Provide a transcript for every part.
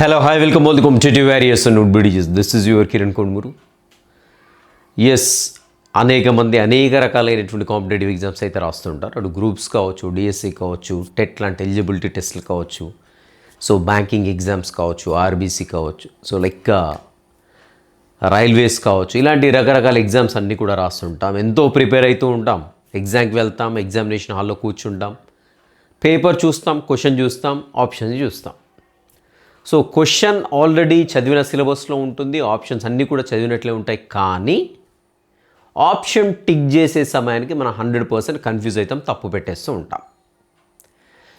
Hello, hi, welcome all. The competitive various and BDGs. This is your Kiran Konmuru. Yes అనేక మంది అనేక రకాలైనటువంటి competitive exams అయితే రాస్తుంటారు. అటు గ్రూప్స్ కావచ్చు డిఎస్సి కావచ్చు టెట్ లాంటి ఎలిజిబిలిటీ టెస్ట్లు కావచ్చు సో బ్యాంకింగ్ ఎగ్జామ్స్ కావచ్చు ఆర్బీసీ కావచ్చు సో లైక్ రైల్వేస్ కావచ్చు ఇలాంటి రకరకాల ఎగ్జామ్స్ అన్నీ కూడా రాస్తుంటాం. ఎంతో ప్రిపేర్ అవుతూ ఉంటాం. ఎగ్జామ్కి వెళ్తాం ఎగ్జామినేషన్ హాల్లో కూర్చుంటాం. పేపర్ చూస్తాం క్వశ్చన్ చూస్తాం ఆప్షన్స్ చూస్తాం. సో క్వశ్చన్ ఆల్రెడీ చదివిన సిలబస్లో ఉంటుంది ఆప్షన్స్ అన్నీ కూడా చదివినట్లే ఉంటాయి. కానీ ఆప్షన్ టిక్ చేసే సమయానికి మనం హండ్రెడ్ పర్సెంట్ కన్ఫ్యూజ్ అవుతాం తప్పు పెట్టేస్తూ ఉంటాం.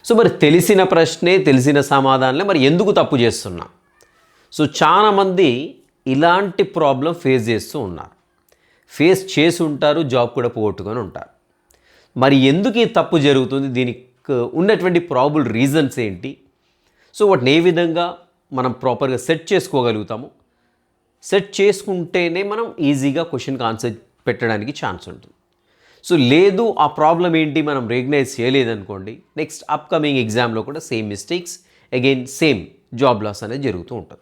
సో మరి తెలిసిన ప్రశ్నే తెలిసిన సమాధానమే మరి ఎందుకు తప్పు చేస్తున్నాం? సో చాలామంది ఇలాంటి ప్రాబ్లం ఫేస్ చేస్తూ ఉన్నారు. ఫేస్ చేసి ఉంటారు జాబ్ కూడా పోగొట్టుకొని ఉంటారు. మరి ఎందుకు ఈ తప్పు జరుగుతుంది? దీనికి ఉన్నటువంటి ప్రాబుల్ రీజన్స్ ఏంటి? సో వాటిని ఏ విధంగా మనం ప్రాపర్గా సెట్ చేసుకోగలుగుతాము? సెట్ చేసుకుంటేనే మనం ఈజీగా క్వశ్చన్కి ఆన్సర్ పెట్టడానికి ఛాన్స్ ఉంటుంది. సో లేదు ఆ ప్రాబ్లం ఏంటి మనం రికగ్నైజ్ చేయలేదనుకోండి నెక్స్ట్ అప్కమింగ్ ఎగ్జామ్లో కూడా same mistakes again same job loss అనేది జరుగుతూ ఉంటుంది.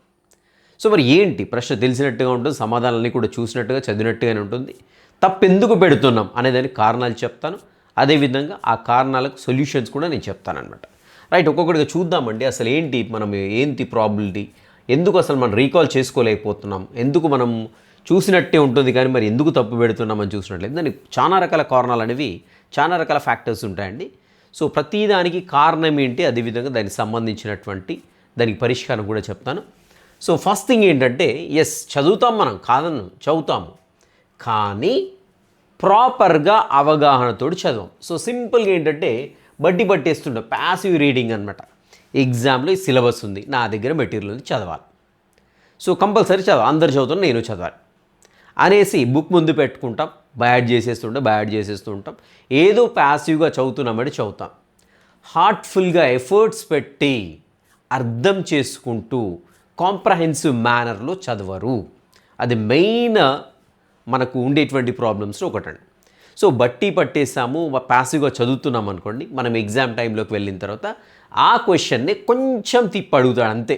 సో మరి ఏంటి? ప్రశ్న తెలిసినట్టుగా ఉంటుంది సమాధానాలన్నీ కూడా చూసినట్టుగా చదివినట్టుగానే ఉంటుంది. తప్పు ఎందుకు పెడుతున్నాం అనేదానికి కారణాలు చెప్తాను. అదేవిధంగా ఆ కారణాలకు సొల్యూషన్స్ కూడా నేను చెప్తానమాట రైట్ ఒక్కొక్కటిగా చూద్దామండి. అసలు ఏంటి మనం ఏంటి ప్రాబిలిటీ ఎందుకు అసలు మనం రీకాల్ చేసుకోలేకపోతున్నాం? ఎందుకు మనం చూసినట్టే ఉంటుంది కానీ మరి ఎందుకు తప్పు పెడుతున్నామని చూసినట్లయితే దానికి చాలా రకాల కారణాలు అనేవి చాలా రకాల ఫ్యాక్టర్స్ ఉంటాయండి. సో ప్రతిదానికి కారణం ఏంటి? అదేవిధంగా దానికి సంబంధించినటువంటి దానికి పరిష్కారం కూడా చెప్తాను. సో ఫస్ట్ థింగ్ ఏంటంటే ఎస్ చదువుతాం మనం కాదని చదువుతాము. కానీ ప్రాపర్గా అవగాహనతోటి చదవం సో సింపుల్గా ఏంటంటే బట్టి పట్టేస్తుంటాం ప్యాసివ్ రీడింగ్ అనమాట ఎగ్జామ్లో ఈ సిలబస్ ఉంది నా దగ్గర మెటీరియల్ ఉంది చదవాలి. సో కంపల్సరీ చదవాలి అందరు చదువుతున్నా నేను చదవాలి. అనేసి బుక్ ముందు పెట్టుకుంటాం బయాడ్ చేసేస్తుంటాం బయాడ్ చేసేస్తూ ఉంటాం ఏదో ప్యాసివ్గా చదువుతున్నామంటే చదువుతాం. హార్ట్ఫుల్గా ఎఫర్ట్స్ పెట్టి అర్థం చేసుకుంటూ కాంప్రహెన్సివ్ మేనర్లో చదవరు. అది మెయిన్ మనకు ఉండేటువంటి ప్రాబ్లమ్స్లో ఒకటండి. సో బట్టి పట్టేసాము ప్యాసివ్గా చదువుతున్నాం అనుకోండి మనం ఎగ్జామ్ టైంలోకి వెళ్ళిన తర్వాత ఆ క్వశ్చన్ని కొంచెం తిప్పి అడుగుతాడు అంతే.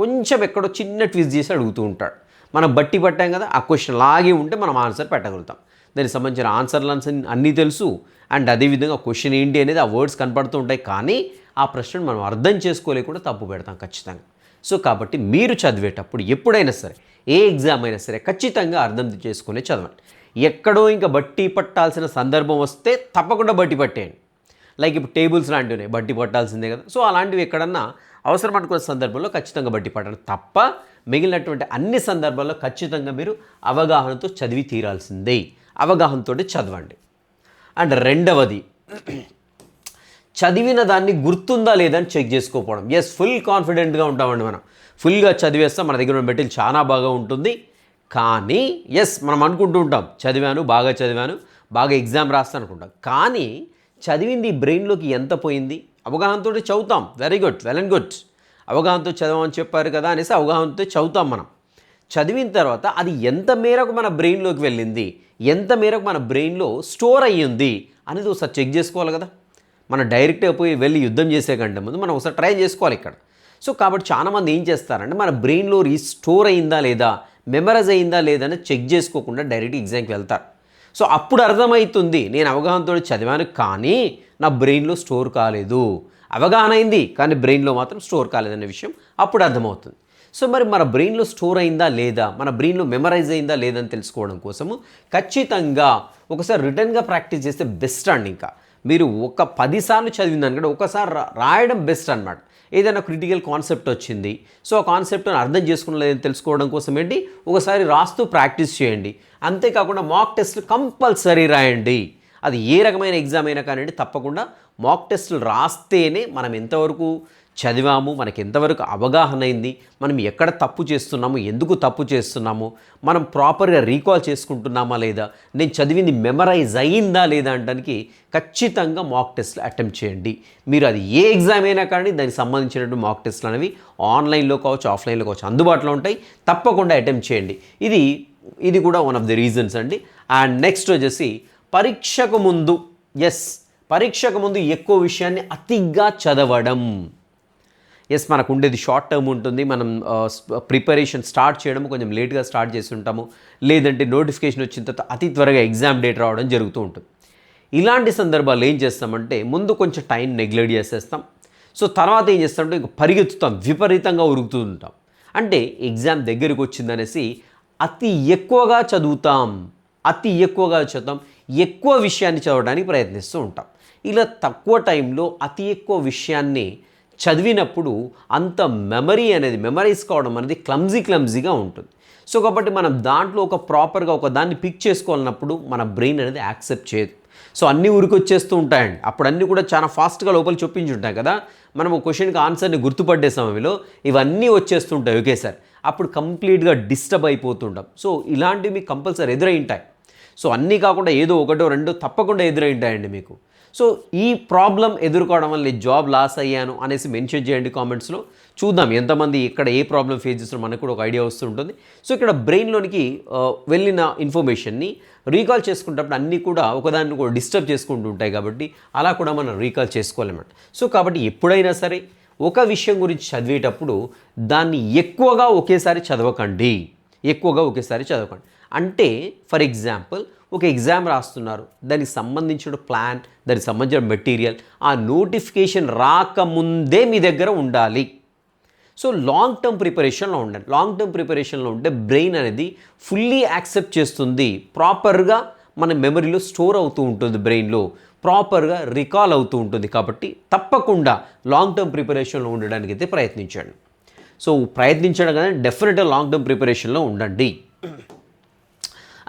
కొంచెం ఎక్కడో చిన్న ట్విస్ట్ చేసి అడుగుతూ ఉంటాడు. మనం బట్టి పట్టాం కదా ఆ క్వశ్చన్ లాగే ఉంటే మనం ఆన్సర్ పెట్టగలుగుతాం. దానికి సంబంధించిన ఆన్సర్లు అన్నీ తెలుసు. అండ్ అదేవిధంగా క్వశ్చన్ ఏంటి అనేది ఆ వర్డ్స్ కనపడుతూ ఉంటాయి. కానీ ఆ ప్రశ్నను మనం అర్థం చేసుకోలేకుండా తప్పు పెడతాం ఖచ్చితంగా. సో కాబట్టి మీరు చదివేటప్పుడు ఎప్పుడైనా సరే ఏ ఎగ్జామ్ అయినా సరే ఖచ్చితంగా అర్థం చేసుకునే చదవండి. ఎక్కడో ఇంకా బట్టి పట్టాల్సిన సందర్భం వస్తే తప్పకుండా బట్టి పట్టేయండి. లైక్ ఇప్పుడు టేబుల్స్ లాంటివి ఉన్నాయి బట్టి పట్టాల్సిందే కదా. సో అలాంటివి ఎక్కడన్నా అవసరం అనుకున్న సందర్భంలో ఖచ్చితంగా బట్టి పట్టండి తప్ప మిగిలినటువంటి అన్ని సందర్భాల్లో ఖచ్చితంగా మీరు అవగాహనతో చదివి తీరాల్సిందే. అవగాహనతో చదవండి. అండ్ రెండవది చదివిన దాన్ని గుర్తుందా లేదని చెక్ చేసుకోకపోవడం ఎస్ ఫుల్ కాన్ఫిడెంట్గా ఉంటామండి మనం. ఫుల్గా చదివేస్తాం మన దగ్గర ఉన్న మెటీరియల్ చాలా బాగా ఉంటుంది. కానీ ఎస్ మనం అనుకుంటూ ఉంటాం చదివాను బాగా చదివాను బాగా ఎగ్జామ్ రాస్తాను అనుకుంటాం. కానీ చదివింది బ్రెయిన్లోకి ఎంత పోయింది? అవగాహనతో చదువుతాం. Very good well and good అవగాహనతో చదవమని చెప్పారు కదా అనేసి అవగాహనతో చదువుతాం మనం. చదివిన తర్వాత అది ఎంత మేరకు మన బ్రెయిన్లోకి వెళ్ళింది? ఎంత మేరకు మన బ్రెయిన్లో స్టోర్ అయ్యింది? అనేది ఒకసారి చెక్ చేసుకోవాలి కదా. మనం డైరెక్ట్గా పోయి వెళ్ళి యుద్ధం చేసే కంటే ముందు మనం ఒకసారి ట్రై చేసుకోవాలి ఇక్కడ. సో కాబట్టి చాలామంది ఏం చేస్తారంటే మన బ్రెయిన్లో రీస్టోర్ అయిందా లేదా? మెమరైజ్ అయిందా లేదా అని చెక్ చేసుకోకుండా డైరెక్ట్ ఎగ్జామ్కి వెళ్తారు. సో అప్పుడు అర్థమవుతుంది నేను అవగాహనతో చదివాను కానీ నా బ్రెయిన్లో స్టోర్ కాలేదు. అవగాహన అయింది కానీ బ్రెయిన్లో మాత్రం స్టోర్ కాలేదనే విషయం అప్పుడు అర్థమవుతుంది. సో మరి మన బ్రెయిన్లో స్టోర్ అయిందా లేదా? మన బ్రెయిన్లో మెమరైజ్ అయిందా లేదని తెలుసుకోవడం కోసము ఖచ్చితంగా ఒకసారి రిటర్న్గా ప్రాక్టీస్ చేస్తే బెస్ట్ అండి ఇంకా. మీరు ఒక పదిసార్లు చదివిందని కూడా ఒకసారి రాయడం బెస్ట్ అనమాట ఏదైనా క్రిటికల్ కాన్సెప్ట్ వచ్చింది. సో ఆ కాన్సెప్ట్ను అర్థం చేసుకున్నలేదని తెలుసుకోవడం కోసం ఏంటి? ఒకసారి రాస్తూ ప్రాక్టీస్ చేయండి. అంతేకాకుండా మాక్ టెస్ట్లు కంపల్సరీ రాయండి. అది ఏ రకమైన ఎగ్జామ్ అయినా కానివ్వండి తప్పకుండా మాక్ టెస్టులు రాస్తేనే మనం ఎంతవరకు చదివాము మనకి ఎంతవరకు అవగాహన అయింది మనం ఎక్కడ తప్పు చేస్తున్నాము ఎందుకు తప్పు చేస్తున్నాము మనం ప్రాపర్గా రీకాల్ చేసుకుంటున్నామా లేదా నేను చదివింది మెమరైజ్ అయిందా లేదా అనడానికి ఖచ్చితంగా మాక్ టెస్ట్లు అటెంప్ట్ చేయండి. మీరు అది ఏ ఎగ్జామ్ అయినా కానీ దానికి సంబంధించినటువంటి మాక్ టెస్ట్లు అనేవి ఆన్లైన్లో కావచ్చు ఆఫ్లైన్లో కావచ్చు అందుబాటులో ఉంటాయి. తప్పకుండా అటెంప్ట్ చేయండి. ఇది ఇది కూడా వన్ ఆఫ్ ది రీజన్స్ అండి. అండ్ నెక్స్ట్ వచ్చేసి పరీక్షకు ముందు ఎస్ పరీక్షకు ముందు ఎక్కువ విషయాన్ని అతిగా చదవడం. ఎస్ మనకు ఉండేది షార్ట్ టర్మ్ ఉంటుంది. మనం ప్రిపరేషన్ స్టార్ట్ చేయడం కొంచెం లేట్గా స్టార్ట్ చేస్తుంటాము లేదంటే నోటిఫికేషన్ వచ్చిన తర్వాత అతి త్వరగా ఎగ్జామ్ డేట్ రావడం జరుగుతూ ఉంటుంది. ఇలాంటి సందర్భాలు ఏం చేస్తామంటే ముందు కొంచెం టైం నెగ్లెక్ట్ చేసేస్తాం. సో తర్వాత ఏం చేస్తామంటే ఇంకా పరిగెత్తుతాం. విపరీతంగా ఉరుకుతూ ఉంటాం. అంటే ఎగ్జామ్ దగ్గరికి వచ్చిందనేసి అతి ఎక్కువగా చదువుతాం. అతి ఎక్కువగా చదువుతాం. ఎక్కువ విషయాన్ని చదవడానికి ప్రయత్నిస్తూ ఉంటాం. ఇలా తక్కువ టైంలో అతి ఎక్కువ విషయాన్ని చదివినప్పుడు అంత మెమరీ అనేది మెమరైజ్ కావడం అనేది క్లమ్జీ క్లమ్జీగా ఉంటుంది. సో కాబట్టి మనం దాంట్లో ఒక ప్రాపర్గా ఒక దాన్ని పిక్ చేసుకోవాలన్నప్పుడు మన బ్రెయిన్ అనేది యాక్సెప్ట్ చేయదు. సో అన్నీ ఉరికొచ్చేస్తూ ఉంటాయండి. అప్పుడు అన్నీ కూడా చాలా ఫాస్ట్గా లోపల చొప్పించి ఉంటాయి కదా. మనం ఒక క్వశ్చన్కి ఆన్సర్ని గుర్తుపడ్డే సమయంలో ఇవన్నీ వచ్చేస్తుంటాయి. ఒకేసారి అప్పుడు కంప్లీట్గా డిస్టర్బ్ అయిపోతుంటాం. సో ఇలాంటివి మీకు కంపల్సరీ ఎదురై ఉంటాయి. సో అన్నీ కాకుండా ఏదో ఒకటో రెండో తప్పకుండా ఎదురై ఉంటాయండి మీకు. సో ఈ ప్రాబ్లం ఎదుర్కోవడం వల్ల జాబ్ లాస్ అయ్యాను అనేసి మెన్షన్ చేయండి కామెంట్స్లో. చూద్దాం ఎంతమంది ఇక్కడ ఏ ప్రాబ్లం ఫేస్ చేస్తున్నారో మనకు కూడా ఒక ఐడియా వస్తుంటుంది. సో ఇక్కడ బ్రెయిన్లోనికి వెళ్ళిన ఇన్ఫర్మేషన్ని రీకాల్ చేసుకునేటప్పుడు అన్నీ కూడా ఒకదాన్ని కూడా డిస్టర్బ్ చేసుకుంటూ ఉంటాయి కాబట్టి అలా కూడా మనం రీకాల్ చేసుకోవాలన్నమాట సో కాబట్టి ఎప్పుడైనా సరే ఒక విషయం గురించి చదివేటప్పుడు దాన్ని ఎక్కువగా ఒకేసారి చదవకండి. ఎక్కువగా ఒకేసారి చదవకండి. అంటే ఫర్ ఎగ్జాంపుల్ ఒక ఎగ్జామ్ రాస్తున్నారు. దానికి సంబంధించిన ప్లాన్ దానికి సంబంధించిన మెటీరియల్ ఆ నోటిఫికేషన్ రాకముందే మీ దగ్గర ఉండాలి. సో లాంగ్ టర్మ్ ప్రిపరేషన్లో ఉండండి. లాంగ్ టర్మ్ ప్రిపరేషన్లో ఉంటే బ్రెయిన్ అనేది ఫుల్లీ యాక్సెప్ట్ చేస్తుంది. ప్రాపర్గా మన మెమరీలో స్టోర్ అవుతూ ఉంటుంది బ్రెయిన్లో ప్రాపర్గా రికాల్ అవుతూ ఉంటుంది కాబట్టి తప్పకుండా లాంగ్ టర్మ్ ప్రిపరేషన్లో ఉండడానికి అయితే ప్రయత్నించండి. సో ప్రయత్నించడం కానీ డెఫినెట్గా లాంగ్ టర్మ్ ప్రిపరేషన్లో ఉండండి.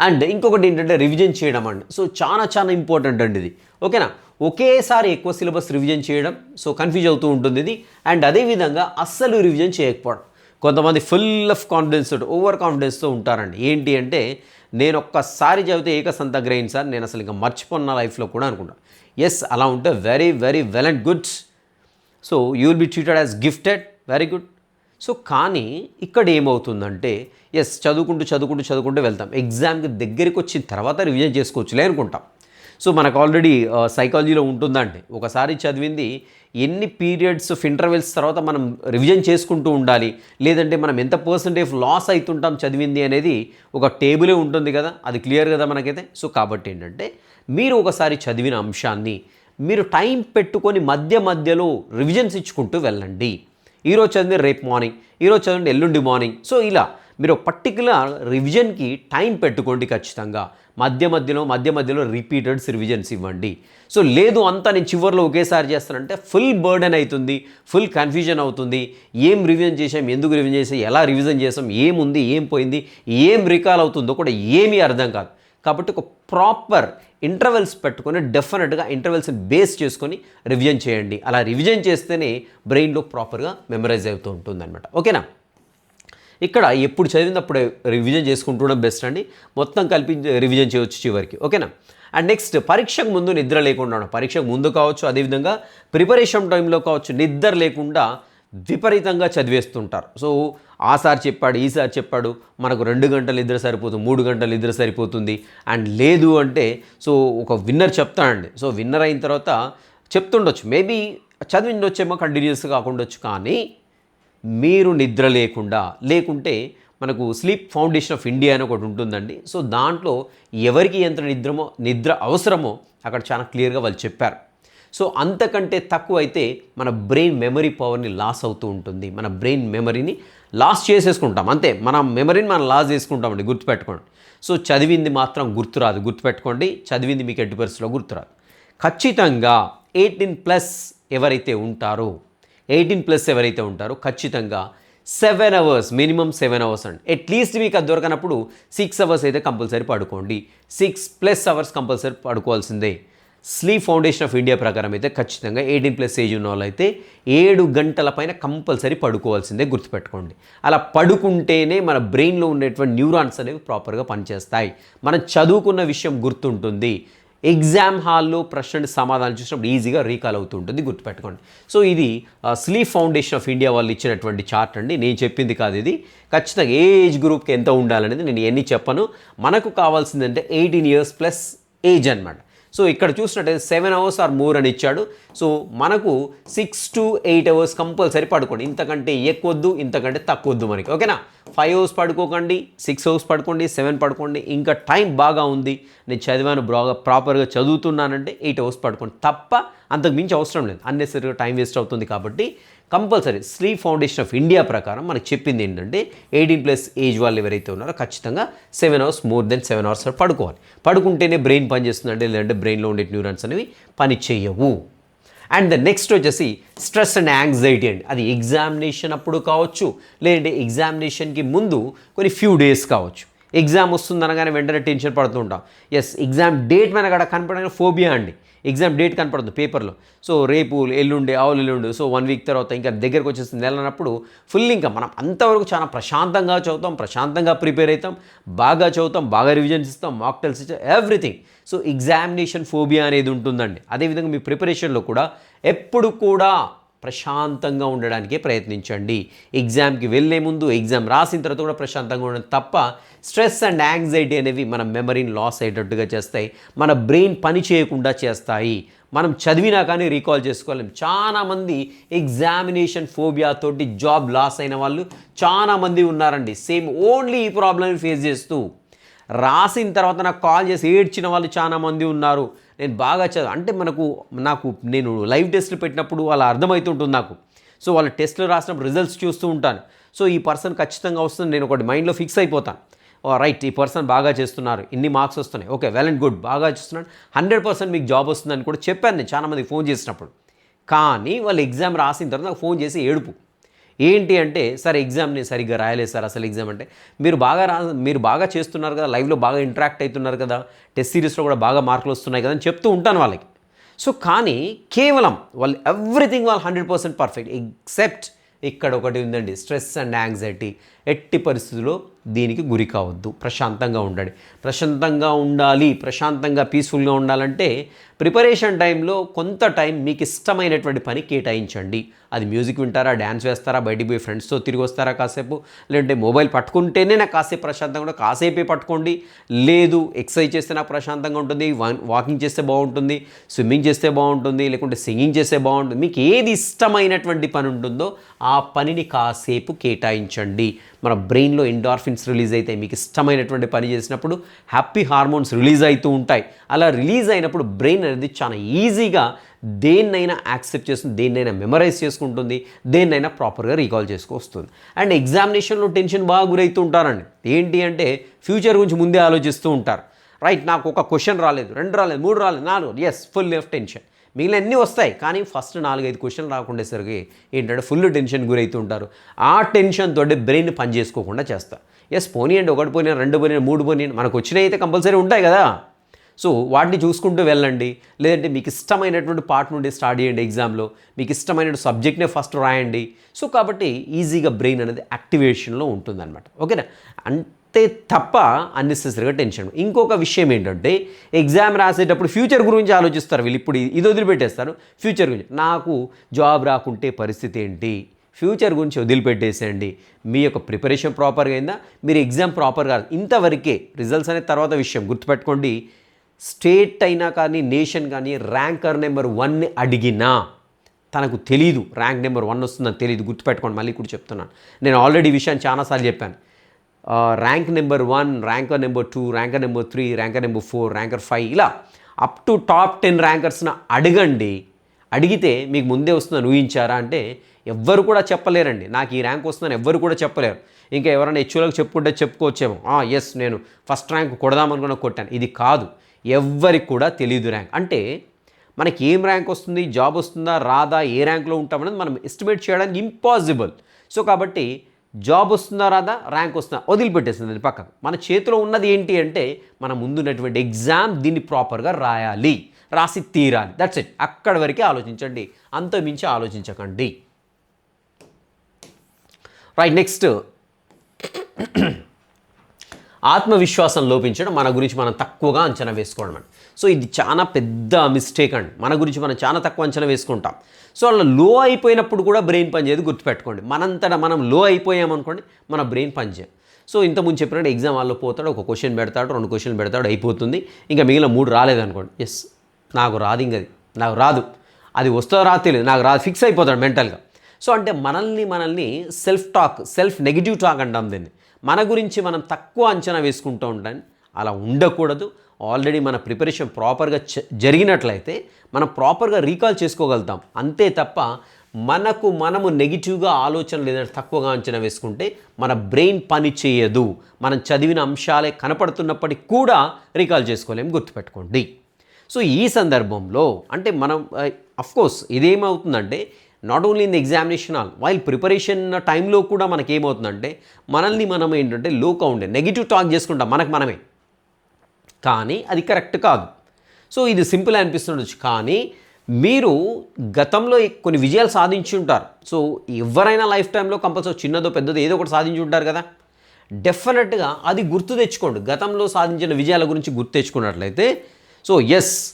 అండ్ ఇంకొకటి ఏంటంటే రివిజన్ చేయడం అండి. సో చాలా చాలా ఇంపార్టెంట్ అండి ఇది. ఓకేనా ఒకేసారి ఎక్కువ సిలబస్ రివిజన్ చేయడం సో కన్ఫ్యూజ్ అవుతూ ఉంటుంది ఇది. అండ్ అదేవిధంగా అస్సలు రివిజన్ చేయకపోవడం. కొంతమంది ఫుల్ ఆఫ్ కాన్ఫిడెన్స్ తోటి ఓవర్ కాన్ఫిడెన్స్తో ఉంటారండి. ఏంటి అంటే నేను ఒక్కసారి చదివితే ఏకసంత గ్రెయిన్ సార్ నేను అసలు ఇంకా మర్చిపోన్న లైఫ్లో కూడా అనుకుంటా. ఎస్ అలా ఉంటే very very well and goods so you will be treated as gifted very good so కానీ ఇక్కడ ఏమవుతుందంటే ఎస్ చదువుకుంటూ చదువుకుంటూ చదువుకుంటూ వెళ్తాం. ఎగ్జామ్కి దగ్గరికి వచ్చిన తర్వాత రివిజన్ చేసుకోవచ్చులే అనుకుంటాం. సో మనకు ఆల్రెడీ సైకాలజీలో ఉంటుందండి ఒకసారి చదివింది ఎన్ని పీరియడ్స్ ఆఫ్ ఇంటర్వెల్స్ తర్వాత మనం రివిజన్ చేసుకుంటూ ఉండాలి? లేదంటే మనం ఎంత పర్సంటేజ్ లాస్ అవుతుంటాం చదివింది అనేది ఒక టేబులే ఉంటుంది కదా అది క్లియర్ కదా మనకైతే? సో కాబట్టి ఏంటంటే మీరు ఒకసారి చదివిన అంశాన్ని మీరు టైం పెట్టుకొని మధ్య మధ్యలో రివిజన్స్ ఇచ్చుకుంటూ వెళ్ళండి. ఈరోజు చదివింది రేపు మార్నింగ్ ఈరోజు చదివింది ఎల్లుండి మార్నింగ్. సో ఇలా మీరు పర్టికులర్ రివిజన్కి టైం పెట్టుకోండి ఖచ్చితంగా. మధ్య మధ్యలో మధ్య మధ్యలో రిపీటెడ్స్ రివిజన్స్ ఇవ్వండి. సో లేదు అంతా నేను చివరిలో ఒకేసారి చేస్తానంటే ఫుల్ బర్డెన్ అవుతుంది ఫుల్ కన్ఫ్యూజన్ అవుతుంది. ఏం రివిజన్ చేసాం ఎందుకు రివిజన్ చేసాం ఎలా రివిజన్ చేసాం ఏముంది ఏం పోయింది ఏం రికాల్ అవుతుందో కూడా ఏమీ అర్థం కాదు. కాబట్టి ఒక ప్రాపర్ ఇంటర్వెల్స్ పెట్టుకొని డెఫినెట్గా ఇంటర్వెల్స్ని బేస్ చేసుకొని రివిజన్ చేయండి. అలా రివిజన్ చేస్తేనే బ్రెయిన్లో ప్రాపర్గా మెమరైజ్ అవుతూ ఉంటుందన్నమాట. ఓకేనా? ఇక్కడ ఎప్పుడు చదివినప్పుడు రివిజన్ చేసుకుంటుండడం బెస్ట్ అండి. మొత్తం కలిపి రివిజన్ చేయవచ్చు చివరికి. ఓకేనా? అండ్ నెక్స్ట్ పరీక్షకు ముందు నిద్ర లేకుండా ఉండడం. పరీక్షకు ముందు కావచ్చు అదేవిధంగా ప్రిపరేషన్ టైంలో కావచ్చు నిద్ర లేకుండా విపరీతంగా చదివేస్తుంటారు. సో ఆ సార్ చెప్పాడు ఈ సార్ చెప్పాడు మనకు రెండు గంటలు నిద్ర సరిపోతుంది మూడు గంటలు నిద్ర సరిపోతుంది. అండ్ లేదు అంటే సో ఒక విన్నర్ చెప్తానండి సో విన్నర్ అయిన తర్వాత చెప్తుండొచ్చు. మేబీ చదివిండొచ్చేమో కంటిన్యూస్గా కాకుండొచ్చు కానీ మీరు నిద్ర లేకుండా లేకుంటే మనకు స్లీప్ ఫౌండేషన్ ఆఫ్ ఇండియా అని ఒకటి ఉంటుందండి. సో దాంట్లో ఎవరికి ఎంత నిద్రమో నిద్ర అవసరమో అక్కడ చాలా క్లియర్గా వాళ్ళు చెప్పారు. సో అంతకంటే తక్కువ అయితే మన బ్రెయిన్ మెమరీ పవర్ని లాస్ అవుతూ ఉంటుంది. మన బ్రెయిన్ మెమరీని లాస్ చేసేసుకుంటాం. అంతే మన మెమరీని మనం లాస్ చేసుకుంటామండి గుర్తుపెట్టుకోండి. సో చదివింది మాత్రం గుర్తురాదు గుర్తుపెట్టుకోండి. చదివింది మీకు ఎట్టి పరిస్థితిలో గుర్తురాదు. ఖచ్చితంగా ఎయిటీన్ ప్లస్ ఎవరైతే ఉంటారో ఎయిటీన్ ప్లస్ ఎవరైతే ఉంటారో ఖచ్చితంగా seven hours minimum seven hours అండి. అట్లీస్ట్ మీకు అది దొరకనప్పుడు సిక్స్ అవర్స్ అయితే కంపల్సరీ పడుకోండి. సిక్స్ ప్లస్ అవర్స్ కంపల్సరీ పడుకోవాల్సిందే. స్లీప్ ఫౌండేషన్ ఆఫ్ ఇండియా ప్రకారం అయితే ఖచ్చితంగా ఎయిటీన్ ప్లస్ ఏజ్ ఉన్న వాళ్ళు అయితే ఏడు గంటల పైన కంపల్సరీ పడుకోవాల్సిందే గుర్తుపెట్టుకోండి. అలా పడుకుంటేనే మన బ్రెయిన్లో ఉండేటువంటి న్యూరాన్స్ అనేవి ప్రాపర్గా పనిచేస్తాయి. మనం చదువుకున్న విషయం గుర్తుంటుంది. ఎగ్జామ్ హాల్లో ప్రశ్నని సమాధానం చూసినప్పుడు ఈజీగా రీకాల్ అవుతూ ఉంటుంది గుర్తుపెట్టుకోండి. సో ఇది స్లీ ఫౌండేషన్ ఆఫ్ ఇండియా వాళ్ళు ఇచ్చినటువంటి చార్ట్ అండి. నేను చెప్పింది కాదు ఇది. ఖచ్చితంగా ఏ ఏజ్ గ్రూప్కి ఎంత ఉండాలనేది నేను ఎన్ని చెప్పను. మనకు కావాల్సిందంటే ఎయిటీన్ ఇయర్స్ ప్లస్ ఏజ్ అనమాట సో ఇక్కడ చూసినట్టయితే సెవెన్ అవర్స్ ఆర్ మోర్ అని ఇచ్చాడు. సో మనకు six to eight hours compulsory పడుకోండి. ఇంతకంటే ఎక్కువద్దు ఇంతకంటే తక్కువద్దు మనకి. ఓకేనా? ఫైవ్ అవర్స్ పడుకోకండి సిక్స్ అవర్స్ పడుకోండి సెవెన్ పడుకోండి ఇంకా టైం బాగా ఉంది. నేను చదివాను బాగా ప్రాపర్గా చదువుతున్నానంటే ఎయిట్ అవర్స్ పడుకోండి. తప్ప అంతకు మించి అవసరం లేదు. అన్నెసరిగా టైం వేస్ట్ అవుతుంది కాబట్టి compulsory sleep foundation of India ప్రకారం మనకు చెప్పింది ఏంటంటే ఎయిటీన్ ప్లస్ ఏజ్ వాళ్ళు ఎవరైతే ఉన్నారో ఖచ్చితంగా seven hours more than seven hours పడుకోవాలి. పడుకుంటేనే బ్రెయిన్ పనిచేస్తుందంటే లేదంటే బ్రెయిన్లో ఉండే న్యూరాన్స్ అనేవి పని చేయవు. అండ్ ద నెక్స్ట్ వచ్చేసి స్ట్రెస్ అండ్ యాంగ్జైటీ అండి. అది ఎగ్జామినేషన్ అప్పుడు కావచ్చు లేదంటే ఎగ్జామినేషన్కి ముందు కొన్ని ఫ్యూ డేస్ కావచ్చు. ఎగ్జామ్ వస్తుందనగానే వెంటనే టెన్షన్ పడుతూ ఉంటాం. ఎస్ ఎగ్జామ్ డేట్ మీద కూడా కనపడగానే ఫోబియా అండి. ఎగ్జామ్ డేట్ కనపడదు పేపర్లో. సో రేపు ఎల్లుండి ఆవులు ఎల్లుండి సో వన్ వీక్ తర్వాత ఇంకా దగ్గరకు వచ్చేసింది వెళ్ళినప్పుడు ఫుల్ ఇంకా మనం అంతవరకు చాలా ప్రశాంతంగా చదువుతాం ప్రశాంతంగా ప్రిపేర్ అవుతాం బాగా చదువుతాం బాగా రివిజన్స్ ఇస్తాం మాక్ టెల్స్ ఇస్తాం ఎవ్రీథింగ్ సో ఎగ్జామినేషన్ ఫోబియా అనేది ఉంటుందండి. అదేవిధంగా మీ ప్రిపరేషన్లో కూడా ఎప్పుడు కూడా ప్రశాంతంగా ఉండడానికే ప్రయత్నించండి. ఎగ్జామ్కి వెళ్ళే ముందు ఎగ్జామ్ రాసిన తర్వాత కూడా ప్రశాంతంగా ఉండడం తప్ప స్ట్రెస్ అండ్ యాంగ్జైటీ అనేవి మన మెమరీని లాస్ అయ్యేటట్టుగా చేస్తాయి. మన బ్రెయిన్ పని చేయకుండా చేస్తాయి. మనం చదివినా కానీ రీకాల్ చేసుకోలేం. చాలామంది ఎగ్జామినేషన్ ఫోబియా తోటి జాబ్ లాస్ అయిన వాళ్ళు చాలామంది ఉన్నారండి. సేమ్ ఓన్లీ ఈ ప్రాబ్లమ్ ఫేస్ చేస్తూ రాసిన తర్వాత నాకు కాల్ చేసి ఏడ్చిన వాళ్ళు చాలామంది ఉన్నారు. నేను బాగా చదువు అంటే మనకు నాకు నేను లైవ్ టెస్ట్లు పెట్టినప్పుడు అలా అర్థమవుతుంటుంది నాకు. సో వాళ్ళ టెస్ట్లు రాసినప్పుడు రిజల్ట్స్ చూస్తూ ఉంటాను. సో ఈ పర్సన్ ఖచ్చితంగా వస్తుంది నేను ఒకటి మైండ్లో ఫిక్స్ అయిపోతాను. రైట్ ఈ పర్సన్ బాగా చేస్తున్నారు. ఇన్ని మార్క్స్ వస్తున్నాయి. ఓకే వెల్ అండ్ గుడ్ బాగా చేస్తున్నాడు. హండ్రెడ్ పర్సెంట్ మీకు జాబ్ వస్తుందని కూడా చెప్పాను నేను చాలామంది ఫోన్ చేసినప్పుడు. కానీ వాళ్ళు ఎగ్జామ్ రాసిన తర్వాత నాకు ఫోన్ చేసి ఏడుపు. ఏంటి అంటే సార్ ఎగ్జామ్ నేను సరిగ్గా రాయలేదు సార్ అసలు ఎగ్జామ్ అంటే మీరు బాగా రా మీరు బాగా చేస్తున్నారు కదా లైవ్లో బాగా ఇంటరాక్ట్ అవుతున్నారు కదా టెస్ట్ సిరీస్లో కూడా బాగా మార్కులు వస్తున్నాయి కదా అని చెప్తూ ఉంటాను వాళ్ళకి. సో కానీ కేవలం వాళ్ళు ఎవ్రీథింగ్ వాళ్ళు హండ్రెడ్ పర్సెంట్ పర్ఫెక్ట్ ఎక్సెప్ట్ ఇక్కడ ఒకటి ఉందండి స్ట్రెస్ అండ్ యాంగ్జైటీ. ఎట్టి పరిస్థితుల్లో దీనికి గురి కావద్దు. ప్రశాంతంగా ఉండండి. ప్రశాంతంగా ఉండాలి. ప్రశాంతంగా పీస్ఫుల్గా ఉండాలంటే ప్రిపరేషన్ టైంలో కొంత టైం మీకు ఇష్టమైనటువంటి పని కేటాయించండి. అది మ్యూజిక్ వింటారా డ్యాన్స్ వేస్తారా బయటికి పోయి ఫ్రెండ్స్తో తిరిగి వస్తారా కాసేపు? లేదంటే మొబైల్ పట్టుకుంటేనే నాకు కాసేపు ప్రశాంతంగా కూడా కాసేపే పట్టుకోండి. లేదు ఎక్సర్సైజ్ చేస్తే నాకు ప్రశాంతంగా ఉంటుంది వా- వాకింగ్ చేస్తే బాగుంటుంది స్విమ్మింగ్ చేస్తే బాగుంటుంది లేకుంటే సింగింగ్ చేస్తే బాగుంటుంది. మీకు ఏది ఇష్టమైనటువంటి పని ఉంటుందో ఆ పనిని కాసేపు కేటాయించండి. మన బ్రెయిన్లో ఎండార్ఫిన్స్ రిలీజ్ అవుతాయి మీకు ఇష్టమైనటువంటి పని చేసినప్పుడు హ్యాపీ హార్మోన్స్ రిలీజ్ అవుతూ ఉంటాయి. అలా రిలీజ్ అయినప్పుడు బ్రెయిన్ అనేది చాలా ఈజీగా దేన్నైనా యాక్సెప్ట్ చేస్తుంది దేన్నైనా మెమరైజ్ చేసుకుంటుంది దేన్నైనా ప్రాపర్గా రీకాల్ చేసుకొస్తుంది అండ్ ఎగ్జామినేషన్లో టెన్షన్ బాగా గురవుతూ ఉంటారండి. ఏంటి అంటే ఫ్యూచర్ గురించి ముందే ఆలోచిస్తూ ఉంటారు. రైట్ నాకు ఒక క్వశ్చన్ రాలేదు రెండు రాలేదు మూడు రాలేదు నాలుగు ఎస్ ఫుల్ ఆఫ్ టెన్షన్ మిగిలిన వస్తాయి. కానీ ఫస్ట్ నాలుగైదు క్వశ్చన్లు రాకుండేసరికి ఏంటంటే ఫుల్ టెన్షన్ గురవుతూ ఉంటారు. ఆ టెన్షన్ తోటి బ్రెయిన్ పని చేసుకోకుండా ఎస్ పోనీయండి ఒకటి పోనీ రెండు పోనీ మూడు పోనీ మనకు వచ్చినవి అయితే కంపల్సరీ ఉంటాయి కదా. సో వాటిని చూసుకుంటూ వెళ్ళండి. లేదంటే మీకు ఇష్టమైనటువంటి పార్ట్ నుండి స్టార్ట్ చేయండి ఎగ్జామ్లో మీకు ఇష్టమైన సబ్జెక్ట్నే ఫస్ట్ రాయండి. సో కాబట్టి ఈజీగా బ్రెయిన్ అనేది యాక్టివేషన్లో ఉంటుందన్నమాట. ఓకేనా అంతే తప్ప అన్నెసెసరీగా టెన్షన్ ఇంకొక విషయం ఏంటంటే ఎగ్జామ్ రాసేటప్పుడు ఫ్యూచర్ గురించి ఆలోచిస్తారు వీళ్ళు. ఇప్పుడు ఇది వదిలిపెట్టేస్తారు. ఫ్యూచర్ గురించి. నాకు జాబ్ రాకుంటే పరిస్థితి ఏంటి? ఫ్యూచర్ గురించి వదిలిపెట్టేసేయండి. మీ యొక్క ప్రిపరేషన్ ప్రాపర్గా అయిందా? మీరు ఎగ్జామ్ ప్రాపర్గా ఇంతవరకే రిజల్ట్స్ అనే తర్వాత విషయం గుర్తుపెట్టుకోండి. స్టేట్ అయినా కానీ నేషన్ కానీ ర్యాంకర్ నెంబర్ వన్ని అడిగినా తనకు తెలీదు. ర్యాంక్ నెంబర్ వన్ వస్తుందని తెలియదు గుర్తుపెట్టుకోండి. మళ్ళీ కూడా చెప్తున్నాను. నేను ఆల్రెడీ విషయాన్ని చాలాసార్లు చెప్పాను. Rank number one ranker number two ranker number three ranker number four ranker five ఇలా అప్ టు టాప్ టెన్ ర్యాంకర్స్ని అడగండి. అడిగితే మీకు ముందే వస్తుందని ఊహించారా? అంటే ఎవ్వరు కూడా చెప్పలేరండి. నాకు ఈ ర్యాంక్ వస్తుందని ఎవ్వరు కూడా చెప్పలేరు. ఇంకా ఎవరైనా హెచ్చులకు చెప్పుకుంటే చెప్పుకోవచ్చేమో. ఎస్ నేను ఫస్ట్ ర్యాంక్ కొడదామనుకున్న కొట్టాను. ఇది కాదు. ఎవ్వరికి కూడా తెలియదు ర్యాంక్ అంటే మనకి ఏం ర్యాంక్ వస్తుంది? జాబ్ వస్తుందా? రాదా? ఏ ర్యాంక్లో ఉంటామనేది మనం ఎస్టిమేట్ చేయడానికి ఇంపాసిబుల్ సో కాబట్టి జాబ్ వస్తుందా రాదా? ర్యాంక్ వస్తుందా? వదిలిపెట్టేస్తుంది అది పక్కకు. మన చేతిలో ఉన్నది ఏంటి అంటే మన ముందున్నటువంటి ఎగ్జామ్ దీన్ని ప్రాపర్గా రాయాలి. రాసి తీరాలి. దట్స్ ఇట్ అక్కడి వరకే ఆలోచించండి. అంత మించి ఆలోచించకండి. రైట్ నెక్స్ట్ ఆత్మవిశ్వాసం లోపించడం మన గురించి మనం తక్కువగా అంచనా వేసుకోవడం అండి. సో ఇది చాలా పెద్ద మిస్టేక్ అండి. మన గురించి మనం చాలా తక్కువ అంచనా వేసుకుంటాం. సో అలా లో అయిపోయినప్పుడు కూడా బ్రెయిన్ పనిచేయదు గుర్తుపెట్టుకోండి. మనంతట మనం లో అయిపోయామనుకోండి మన బ్రెయిన్ పనిచేయం సో ఇంతకుముందు చెప్పినట్టు ఎగ్జామ్ వాళ్ళు పోతాడు ఒక క్వశ్చన్ పెడతాడు రెండు క్వశ్చన్ పెడతాడు అయిపోతుంది. ఇంకా మిగిలిన మూడు రాలేదనుకోండి. ఎస్ నాకు రాదు ఇంకది నాకు రాదు. అది వస్తుందో రాదు తెలియదు. నాకు రాదు. ఫిక్స్ అయిపోతాడు మెంటల్గా. సో అంటే మనల్ని మనల్ని self talk self negative talk అంటాం దీన్ని. మన గురించి మనం తక్కువ అంచనా వేసుకుంటూ ఉంటాం అలా ఉండకూడదు. ఆల్రెడీ మన ప్రిపరేషన్ ప్రాపర్గా జరిగినట్లయితే మనం ప్రాపర్గా రీకాల్ చేసుకోగలుగుతాం. అంతే తప్ప మనకు మనము నెగిటివ్గా ఆలోచన లేదంటే తక్కువగా అంచనా వేసుకుంటే మన బ్రెయిన్ పని చేయదు. మనం చదివిన అంశాలే కనపడుతున్నప్పటికీ కూడా రీకాల్ చేసుకోలేము గుర్తుపెట్టుకోండి. సో ఈ సందర్భంలో అంటే మనం of course ఇదేమవుతుందంటే not only in the examination all while preparation టైంలో కూడా మనకి ఏమవుతుందంటే మనల్ని మనం ఏంటంటే లోకా ఉండే నెగిటివ్ టాక్ చేసుకుంటాం. మనకు మనమే. కానీ అది కరెక్ట్ కాదు. సో ఇది సింపుల్ అనిపిస్తుండొచ్చు. కానీ మీరు గతంలో కొన్ని విజయాలు సాధించి ఉంటారు. సో ఎవరైనా లైఫ్ టైంలో కంపల్సరీ చిన్నదో పెద్దదో ఏదో ఒకటి సాధించి ఉంటారు కదా. డెఫినెట్గా అది గుర్తు తెచ్చుకోండి. గతంలో సాధించిన విజయాల గురించి గుర్తు తెచ్చుకున్నట్లయితే సో ఎస్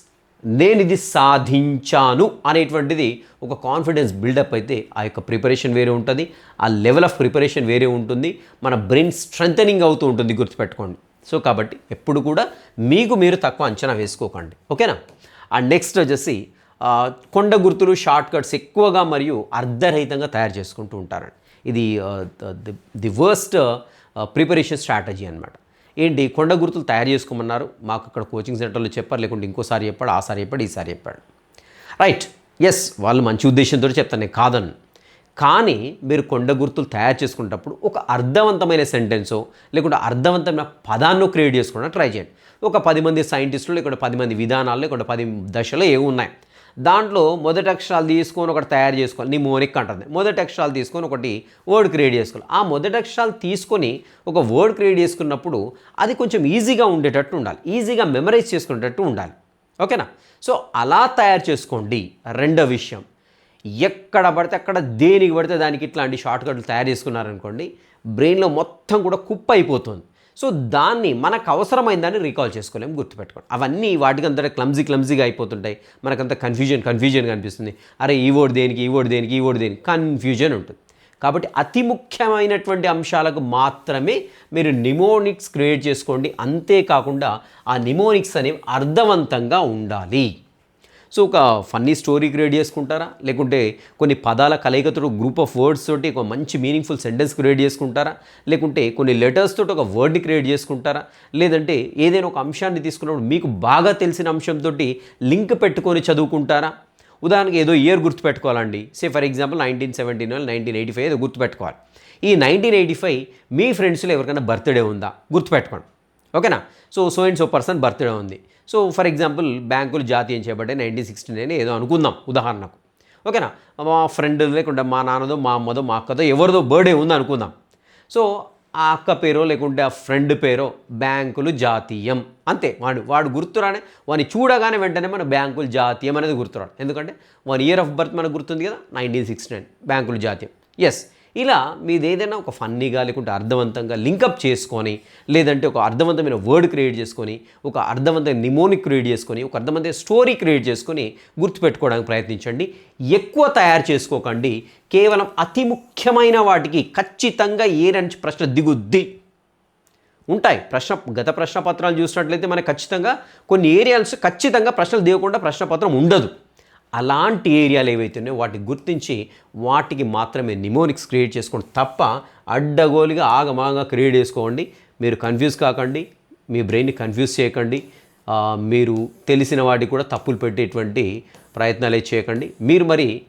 నేను ఇది సాధించాను అనేటువంటిది ఒక కాన్ఫిడెన్స్ బిల్డప్ అయితే ఆ యొక్క ప్రిపరేషన్ వేరే ఉంటుంది ఆ లెవెల్ ఆఫ్ ప్రిపరేషన్ వేరే ఉంటుంది మన బ్రెయిన్ స్ట్రెంథనింగ్ అవుతూ ఉంటుంది గుర్తుపెట్టుకోండి. సో కాబట్టి ఎప్పుడు కూడా మీకు మీరు తక్కువ అంచనా వేసుకోకండి. ఓకేనా? ఆ నెక్స్ట్ వచ్చేసి కొండ గుర్తులు షార్ట్ కట్స్ ఎక్కువగా మరియు అర్ధరహితంగా తయారు చేసుకుంటూ ఉంటారండి. ఇది the the worst preparation strategy అనమాట ఏంటి కొండ గుర్తులు తయారు చేసుకోమన్నారు. మాకు అక్కడ కోచింగ్ సెంటర్లో చెప్పారు లేకుంటే ఇంకోసారి చెప్పాడు ఆసారి చెప్పాడు ఈసారి చెప్పాడు. రైట్ ఎస్ వాళ్ళు మంచి ఉద్దేశంతో చెప్తాను నేను కాదను కానీ మీరు కొండ గుర్తులు తయారు చేసుకునేటప్పుడు ఒక అర్థవంతమైన సెంటెన్సో లేకుంటే అర్థవంతమైన పదాన్నో క్రియేట్ చేసుకోవడానికి ట్రై చేయండి. ఒక పది మంది సైంటిస్టులు లేకుంటే పది మంది విధానాలు లేకుంటే పది దశలో ఏవి ఉన్నాయి. దాంట్లో మొదటి అక్షరాలు తీసుకొని ఒకటి తయారు చేసుకోవాలి. నిమోనిక్ అంటుంది. మొదటి అక్షరాలు తీసుకొని ఒకటి వర్డ్ క్రియేట్ చేసుకోవాలి. ఆ మొదటి అక్షరాలు తీసుకొని ఒక వర్డ్ క్రియేట్ చేసుకున్నప్పుడు అది కొంచెం ఈజీగా ఉండేటట్టు ఉండాలి. ఈజీగా మెమరైజ్ చేసుకునేటట్టు ఉండాలి. ఓకేనా? సో అలా తయారు చేసుకోండి. రెండో విషయం. ఎక్కడ పడితే అక్కడ దేనికి పడితే దానికి ఇట్లాంటి షార్ట్కట్లు తయారు చేసుకున్నారనుకోండి బ్రెయిన్లో మొత్తం కూడా కుప్ప అయిపోతుంది సో దాన్ని మనకు అవసరమైన దాన్ని రీకాల్ చేసుకోలేము గుర్తుపెట్టుకోండి. అవన్నీ వాటికి అంతా క్లమ్జీ క్లమ్జీగా అయిపోతుంటాయి. మనకంత కన్ఫ్యూజన్ కన్ఫ్యూజన్ కనిపిస్తుంది అరే ఈ ఓడి దేనికి ఈ ఓడి దేనికి ఈ ఓడి దేనికి? కన్ఫ్యూజన్ ఉంటుంది. కాబట్టి అతి ముఖ్యమైనటువంటి అంశాలకు మాత్రమే మీరు నిమోనిక్స్ క్రియేట్ చేసుకోండి. అంతేకాకుండా ఆ నిమోనిక్స్ అనేవి అర్థవంతంగా ఉండాలి. సో ఒక ఫన్నీ స్టోరీ క్రియేట్ చేసుకుంటారా? లేకుంటే కొన్ని పదాల కలయికతో గ్రూప్ ఆఫ్ వర్డ్స్ తోటి ఒక మంచి మీనింగ్ఫుల్ సెంటెన్స్ క్రియేట్ చేసుకుంటారా? లేకుంటే కొన్ని లెటర్స్ తోటి ఒక వర్డ్ని క్రియేట్ చేసుకుంటారా? లేదంటే ఏదైనా ఒక అంశాన్ని తీసుకున్నప్పుడు మీకు బాగా తెలిసిన అంశంతో లింక్ పెట్టుకొని చదువుకుంటారా? ఉదాహరణకి ఏదో year గుర్తుపెట్టుకోవాలండి. Say for example nineteen seventeen nineteen eighty five ఏదో గుర్తుపెట్టుకోవాలి. ఈ నైన్టీన్ ఎయిటీ ఫైవ్ మీ ఫ్రెండ్స్లో ఎవరికైనా బర్త్డే ఉందా? గుర్తుపెట్టుకోండి. ఓకేనా? So so and so person birthday ఉంది. సో ఫర్ ఎగ్జాంపుల్ బ్యాంకులు జాతీయం చేయబడ్డాయి నైన్టీన్ సిక్స్టీ నైన్ ఏదో అనుకుందాం ఉదాహరణకు. ఓకేనా? మా ఫ్రెండ్ లేకుంటే మా నాన్నదో మా అమ్మదో మా అక్కదో ఎవరిదో బర్త్డే ఉంది అనుకుందాం. సో ఆ అక్క పేరో లేకుంటే ఆ ఫ్రెండ్ పేరో బ్యాంకులు జాతీయం. అంతే. వాడు వాడు గుర్తురానే వాడిని చూడగానే వెంటనే మన బ్యాంకులు జాతీయం అనేది గుర్తురాడు. ఎందుకంటే వన్ ఇయర్ ఆఫ్ బర్త్ మనకు గుర్తుంది కదా నైన్టీన్ సిక్స్టీ నైన్ బ్యాంకులు జాతీయం. ఎస్ ఇలా మీది ఏదైనా ఒక ఫన్నీగా లేకుంటే అర్థవంతంగా లింకప్ చేసుకొని లేదంటే ఒక అర్థవంతమైన వర్డ్ క్రియేట్ చేసుకొని ఒక అర్థవంతమైన నిమోనిక్ క్రియేట్ చేసుకొని ఒక అర్థవంతమైన స్టోరీ క్రియేట్ చేసుకొని గుర్తుపెట్టుకోవడానికి ప్రయత్నించండి. ఎక్కువ తయారు చేసుకోకండి. కేవలం అతి ముఖ్యమైన వాటికి ఖచ్చితంగా ఏ ప్రశ్న దిగుద్ది. ఉంటాయి. ప్రశ్న గత ప్రశ్న పత్రాలు చూసినట్లయితే మనకు ఖచ్చితంగా కొన్ని ఏరియాస్ ఖచ్చితంగా ప్రశ్నలు దిగకుండా ప్రశ్నపత్రం ఉండదు. అలాంటి ఏరియాలు ఏవైతే ఉన్నాయో వాటిని గుర్తించి వాటికి మాత్రమే నిమోనిక్స్ క్రియేట్ చేసుకోండి. తప్ప అడ్డగోలుగా ఆగమాగా క్రియేట్ చేసుకోండి. మీరు కన్ఫ్యూజ్ కాకండి. మీ బ్రెయిన్ని కన్ఫ్యూజ్ చేయకండి. మీరు తెలిసిన వాటికి కూడా తప్పులు పెట్టేటువంటి ప్రయత్నాలు చేయకండి. మీరు మరి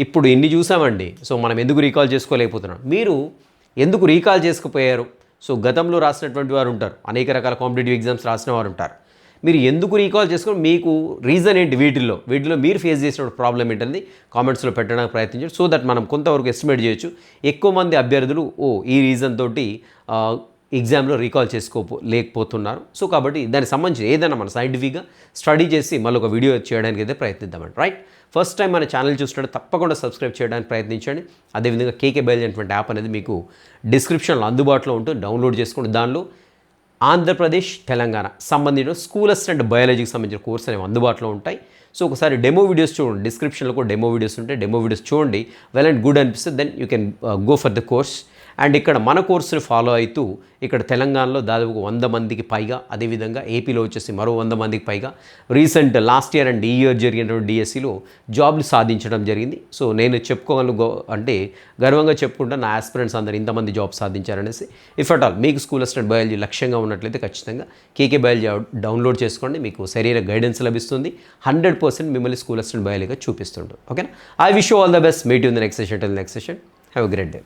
ఇప్పుడు ఎన్ని చూసామండి. సో మనం ఎందుకు రీకాల్ చేసుకోలేకపోతున్నాం? మీరు ఎందుకు రీకాల్ చేసుకుపోయారు? సో గతంలో రాసినటువంటి వారు ఉంటారు. అనేక రకాల కాంపిటేటివ్ ఎగ్జామ్స్ రాసిన వారు ఉంటారు. మీరు ఎందుకు రీకాల్ చేసుకుని మీకు రీజన్ ఏంటి వీటిల్లో? వీటిలో మీరు ఫేస్ చేసిన ప్రాబ్లం ఏంటనేది కామెంట్స్లో పెట్టడానికి ప్రయత్నించండి. సో దట్ మనం కొంతవరకు ఎస్టిమేట్ చేయొచ్చు. ఎక్కువ మంది అభ్యర్థులు ఓ ఈ రీజన్ తోటి ఎగ్జామ్లో రీకాల్ చేసుకోపో లేకపోతున్నారు. సో కాబట్టి దానికి సంబంధించి ఏదైనా మన సైంటిఫిక్గా స్టడీ చేసి మళ్ళీ ఒక వీడియో చేయడానికి అయితే ప్రయత్నిద్దామండి. రైట్ ఫస్ట్ టైం మన ఛానల్ చూస్తుంటే తప్పకుండా సబ్స్క్రైబ్ చేయడానికి ప్రయత్నించండి. అదేవిధంగా కేకే బయల్ అనేటువంటి యాప్ అనేది మీకు డిస్క్రిప్షన్లో అందుబాటులో ఉంటుంది. డౌన్లోడ్ చేసుకోండి దానిలో. ఆంధ్రప్రదేశ్ తెలంగాణ సంబంధించిన స్కూల్ అసిస్టెంట్ బయాలజీకి సంబంధించిన కోర్స్ అనేవి అందుబాటులో ఉంటాయి. సో ఒకసారి డెమో వీడియోస్ చూడండి. డిస్క్రిప్షన్లో కూడా డెమో వీడియోస్ ఉంటాయి. డెమో వీడియోస్ చూడండి. వెల్ అండ్ గుడ్ అనిపిస్తే then you can go for the course and ఇక్కడ మన కోర్సుని ఫాలో అవుతూ ఇక్కడ తెలంగాణలో దాదాపు వంద మందికి పైగా అదేవిధంగా ఏపీలో వచ్చేసి మరో వంద మందికి పైగా రీసెంట్ లాస్ట్ ఇయర్ అండ్ ఈ ఇయర్ జరిగినటువంటి డిఎస్సిలో జాబ్లు సాధించడం జరిగింది. సో నేను చెప్పుకోగలను గో అంటే గర్వంగా చెప్పుకుంటా నా ఆస్పిరెంట్స్ అందరు ఇంతమంది జాబ్ సాధించారనేసి ఇఫ్ అట్ ఆల్ మీకు స్కూల్ అసిస్టెంట్ బయాలజీ లక్ష్యంగా ఉన్నట్లయితే ఖచ్చితంగా కేకే బయాలజీ డౌన్లోడ్ చేసుకోండి. మీకు శరీర గైడెన్స్ లభిస్తుంది. హండ్రెడ్ పర్సెంట్ మిమ్మల్ని స్కూల్ అసిస్టెంట్ బయాలజీగా చూపిస్తుంటారు. ఓకేనా? I wish all the best meet in the next session till next session have great day